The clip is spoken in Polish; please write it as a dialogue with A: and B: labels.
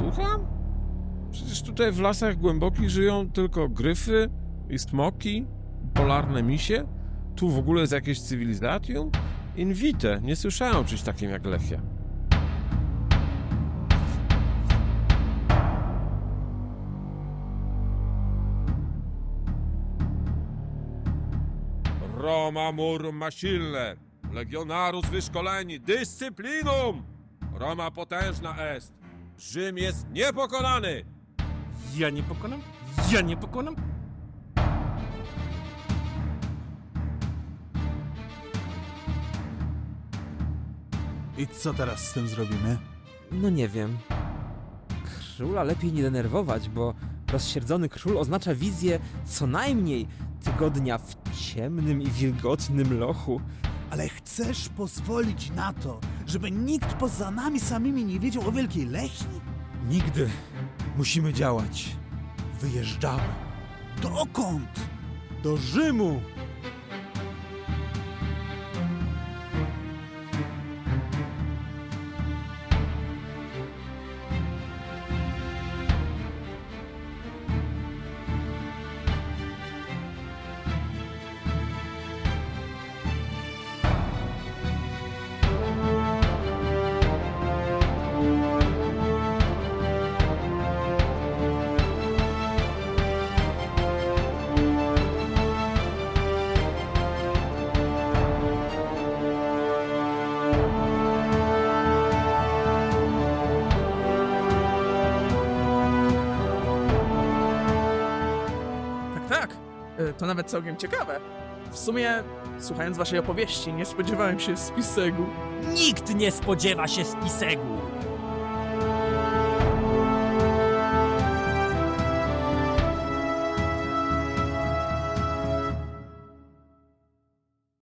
A: Słucham? Przecież tutaj w lasach głębokich żyją tylko gryfy i smoki, polarne misie. Tu w ogóle jest jakieś cywilizacjum? Invite, nie słyszałem o czymś takim jak Lechia. Roma mur ma silne, legionarus wyszkoleni, dyscyplinum! Roma potężna est, Rzym jest niepokonany!
B: Ja nie pokonam? Ja nie pokonam?
C: I co teraz z tym zrobimy?
D: No nie wiem. Króla lepiej nie denerwować, bo rozsierdzony król oznacza wizję co najmniej tygodnia w ciemnym i wilgotnym lochu.
C: Ale chcesz pozwolić na to, żeby nikt poza nami samymi nie wiedział o Wielkiej Lechii?
D: Nigdy. Musimy działać. Wyjeżdżamy.
C: Dokąd?
D: Do Rzymu!
B: Tak. E, To nawet całkiem ciekawe. W sumie, słuchając waszej opowieści, nie spodziewałem się spisegu.
E: Nikt nie spodziewa się spisegu.